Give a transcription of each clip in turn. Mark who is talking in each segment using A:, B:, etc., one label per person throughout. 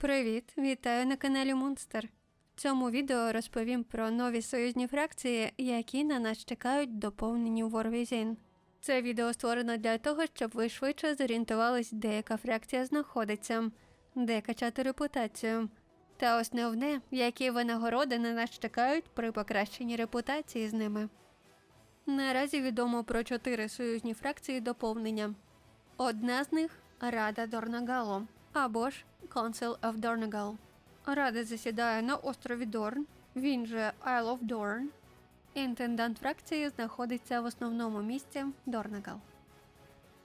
A: Привіт, вітаю на каналі Монстер. В цьому відео розповім про нові союзні фракції, які на нас чекають доповнені у Warwithin. Це відео створено для того, щоб ви швидше зорієнтувались, де яка фракція знаходиться, де качати репутацію. Та основне, які винагороди на нас чекають при покращенні репутації з ними. Наразі відомо про чотири союзні фракції доповнення. Одна з них Рада Дорнагало або ж Council of Dornagal. Рада засідає на острові Дорн, він же Isle of Dorn. Інтендант фракції знаходиться в основному місці Дорнагал.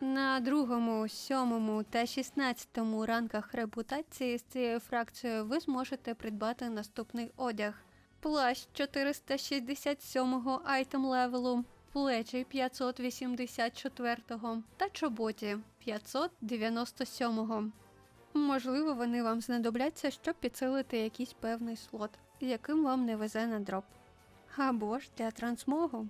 A: На другому, сьомому та шістнадцятому ранках репутації з цією фракцією ви зможете придбати наступний одяг: плащ 467-го айтем левелу, плечі 584-го та чоботі 597-го. Можливо, вони вам знадобляться, щоб підсилити якийсь певний слот, яким вам не везе на дроп. Або ж для трансмогу.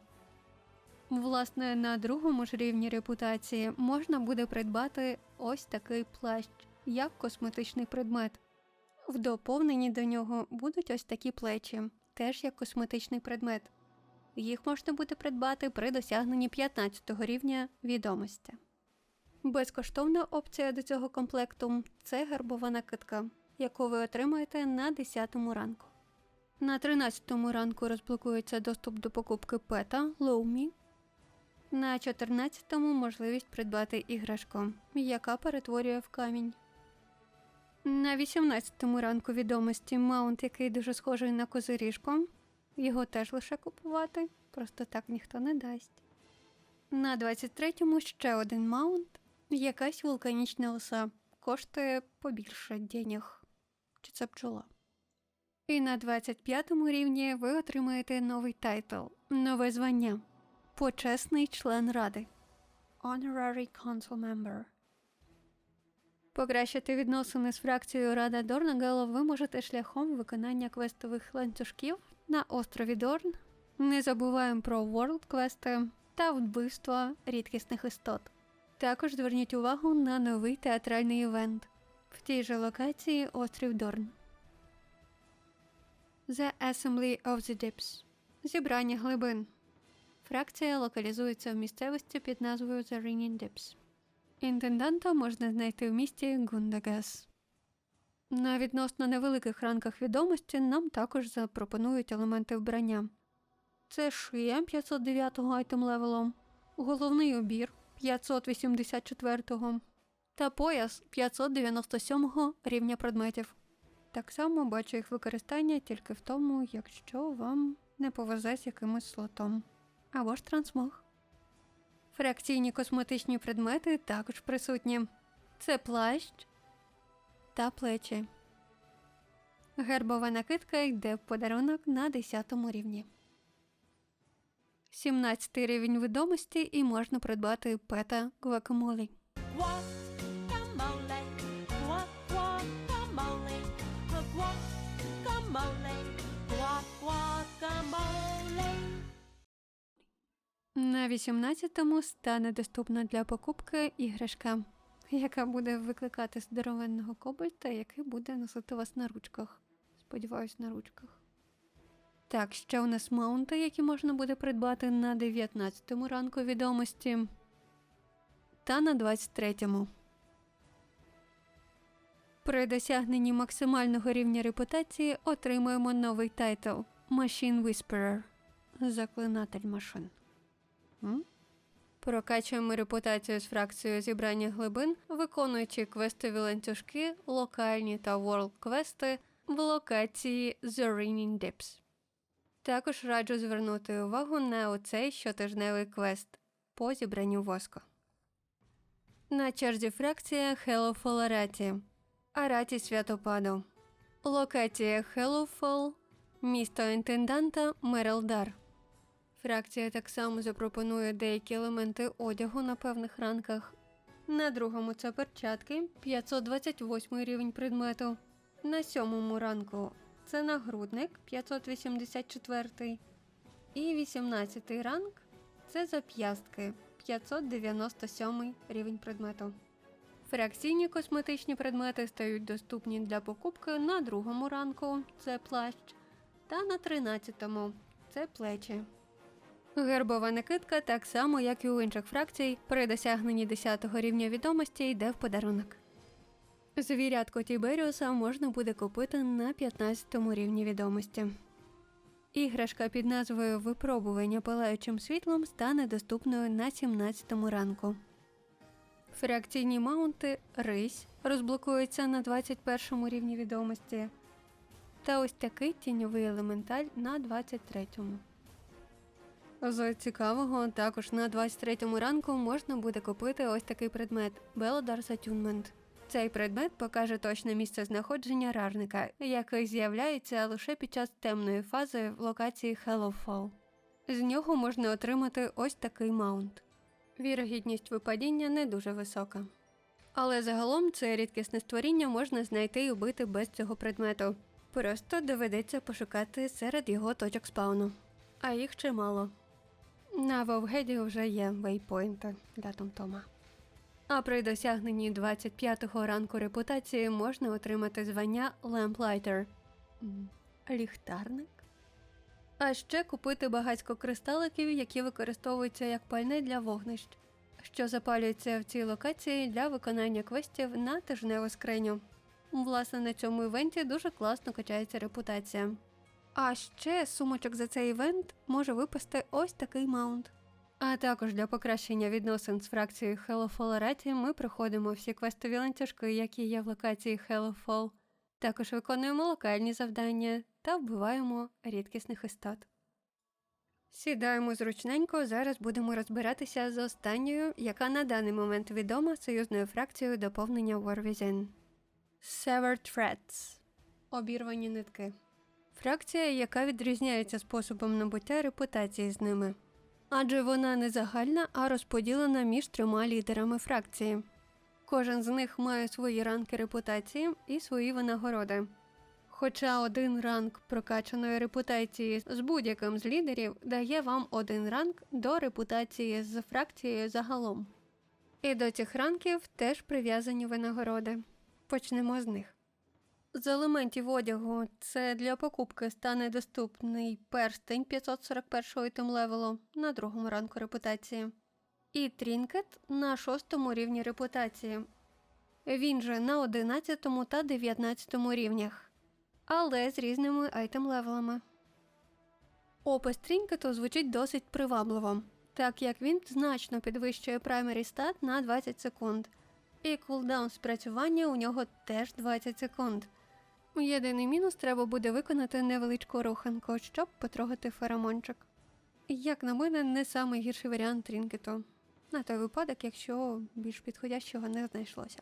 A: Власне, на другому ж рівні репутації можна буде придбати ось такий плащ, як косметичний предмет. В доповненні до нього будуть ось такі плечі, теж як косметичний предмет. Їх можна буде придбати при досягненні 15 рівня відомості. Безкоштовна опція до цього комплекту це гербова накидка, яку ви отримаєте на 10 ранку. На 13 ранку розблокується доступ до покупки пета Лоумі. На 14-му можливість придбати іграшку, яка перетворює в камінь. На 18-му ранку відомості маунт, який дуже схожий на козиріжку. Його теж лише купувати, просто так ніхто не дасть. На 23-му ще один маунт, якась вулканічна оса, коштує побільше денег. Чи це бджола? І на 25-му рівні ви отримаєте новий тайтл, нове звання почесний член ради Honorary Council Member. Покращити відносини з фракцією Рада Дорнагала ви можете шляхом виконання квестових ланцюжків на острові Дорн. Не забуваємо про World квести та вбивства рідкісних істот. Також зверніть увагу на новий театральний івент в тій же локації острів Дорн. The Assembly of the Dips Зібрання глибин. Фракція локалізується в місцевості під назвою The Ringing Dips. Інтенданта можна знайти в місті Гундагас. На відносно невеликих ранках відомості нам також запропонують елементи вбрання. Це шия 509-го айтем левелом, головний убір 584-го та пояс 597-го рівня предметів. Так само бачу їх використання тільки в тому, якщо вам не повезе з якимось слотом або ж трансмог. Фракційні косметичні предмети також присутні. Це плащ та плечі. Гербова накидка йде в подарунок на 10 рівні. 17 рівень відомості і можна придбати пета Гвакамолі. На 18-му стане доступна для покупки іграшка, яка буде викликати здоровенного кобальта, який буде носити вас на ручках. Сподіваюсь, на ручках. Так, ще у нас маунти, які можна буде придбати на 19-му ранку відомості та на 23-му. При досягненні максимального рівня репутації отримуємо новий тайтл Machine Whisperer Заклинатель машин. М? Прокачуємо репутацію з фракцією зібрання глибин, виконуючи квестові ланцюжки, локальні та World квести в локації The Ringing Dips. Також раджу звернути увагу на оцей щотижневий квест по зібранню воску. На черзі фракція Хеллофол Араті. Араті Святопаду. Локація Хеллофол, місто інтенданта Мерелдар. Фракція так само запропонує деякі елементи одягу на певних ранках. На другому це перчатки 528 рівень предмету. На сьомому ранку це нагрудник 584. І 18 ранг це зап'ястки 597 рівень предмету. Фракційні косметичні предмети стають доступні для покупки на другому ранку це плащ, та на тринадцятому це плечі. Гербова накидка, так само як і у інших фракцій, при досягненні 10 го рівня відомості йде в подарунок. Звірятко Тіберіуса можна буде купити на 15 рівні відомості. Іграшка під назвою Випробування палаючим світлом стане доступною на 17 ранку. Фракційні маунти Рись розблокуються на 21 рівні відомості. Та ось такий тіньовий елементаль на 23-му. З цікавого, також на 23-му ранку можна буде купити ось такий предмет Белодар's Attunement. Цей предмет покаже точне місце знаходження ражника, який з'являється лише під час темної фази в локації Hellowfall. З нього можна отримати ось такий маунт. Вірогідність випадіння не дуже висока. Але загалом це рідкісне створіння можна знайти і вбити без цього предмету. Просто доведеться пошукати серед його точок спауну. А їх чимало. На Вовгеді вже є вейпойнти для Томтома. А при досягненні 25-го ранку репутації можна отримати звання Lamplighter. Ліхтарник. А ще купити багатько кристаликів, які використовуються як пальне для вогнищ, що запалюються в цій локації для виконання квестів на тижневу скриню. Власне, на цьому івенті дуже класно качається репутація. А ще сумочок за цей івент може випасти ось такий маунт. А також для покращення відносин з фракцією Hellofall ми проходимо всі квестові ланцюжки, які є в локації Hellofall. Також виконуємо локальні завдання та вбиваємо рідкісних істот. Сідаємо зручненько, зараз будемо розбиратися з останньою, яка на даний момент відома союзною фракцією доповнення War Within. Severed Threads Обірвані нитки. Фракція, яка відрізняється способом набуття репутації з ними. Адже вона не загальна, а розподілена між трьома лідерами фракції. Кожен з них має свої ранки репутації і свої винагороди. Хоча один ранг прокачаної репутації з будь-яким з лідерів дає вам один ранг до репутації з фракцією загалом. І до цих ранків теж прив'язані винагороди. Почнемо з них. З елементів одягу це для покупки стане доступний перстень 541 тим левелу на другому ранку репутації, і трінкет на шостому рівні репутації. Він же на 11 та 19 рівнях, але з різними айтем левелами. Опис трінкету звучить досить привабливо, так як він значно підвищує праймері стат на 20 секунд, і кулдаун спрацювання у нього теж 20 секунд. Єдиний мінус треба буде виконати невеличку руханку, щоб потрогати феромончик. Як на мене, не найгірший варіант трінкету. На той випадок, якщо більш підходящого не знайшлося.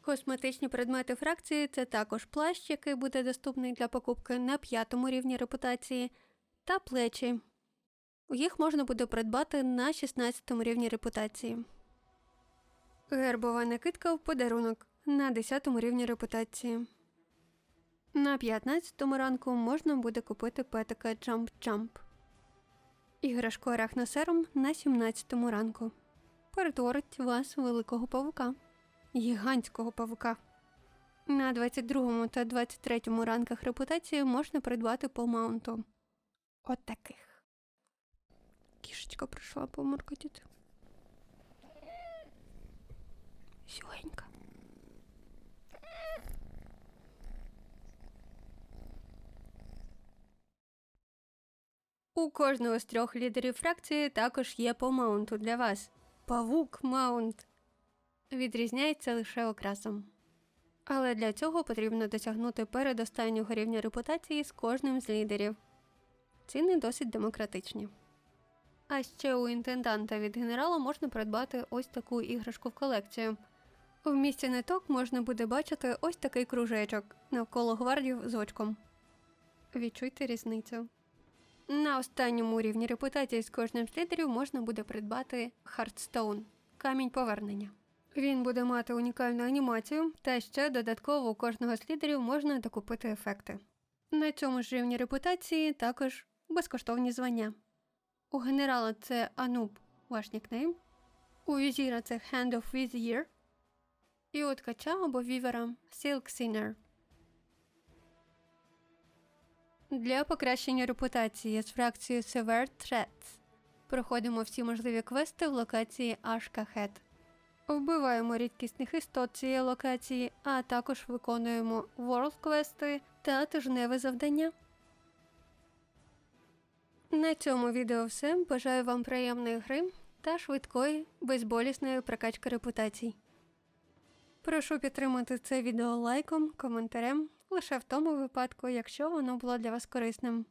A: Косметичні предмети фракції це також плащ, який буде доступний для покупки на п'ятому рівні репутації, та плечі. Їх можна буде придбати на 16 рівні репутації. Гербова накидка в подарунок на 10 рівні репутації. На 15 ранку можна буде купити петика Jump Jump. Іграшку арахносерум на 17 ранку. Перетворить вас великого павука. Гігантського павука. На 22 та 23 ранках репутації можна придбати по маунту. От таких. Кішечка прийшла помуркотіти. Сюенька. У кожного з трьох лідерів фракції також є по маунту для вас. Павук маунт відрізняється лише окрасом. Але для цього потрібно досягнути передостаннього рівня репутації з кожним з лідерів. Ціни досить демократичні. А ще у інтенданта від генерала можна придбати ось таку іграшку в колекцію. В місці ниток можна буде бачити ось такий кружечок навколо гвардів з очком. Відчуйте різницю. На останньому рівні репутації з кожним з лідерів можна буде придбати Хардстоун камінь повернення. Він буде мати унікальну анімацію, та ще додатково у кожного з лідерів можна докупити ефекти. На цьому ж рівні репутації також безкоштовні звання. У генерала це Ануб, ваш нікнейм. У візіра це Hand of Vizier. І у ткача або вівера Silk Sinner. Для покращення репутації з фракцією Severe Threats проходимо всі можливі квести в локації Ашкахет. Вбиваємо рідкісних істот цієї локації, а також виконуємо World квести та тижневе завдання. На цьому відео все. Бажаю вам приємної гри та швидкої, безболісної прокачки репутацій. Прошу підтримати це відео лайком, коментарем, лише в тому випадку, якщо воно було для вас корисним.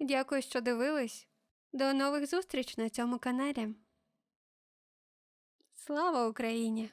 A: Дякую, що дивились. До нових зустріч на цьому каналі. Слава Україні!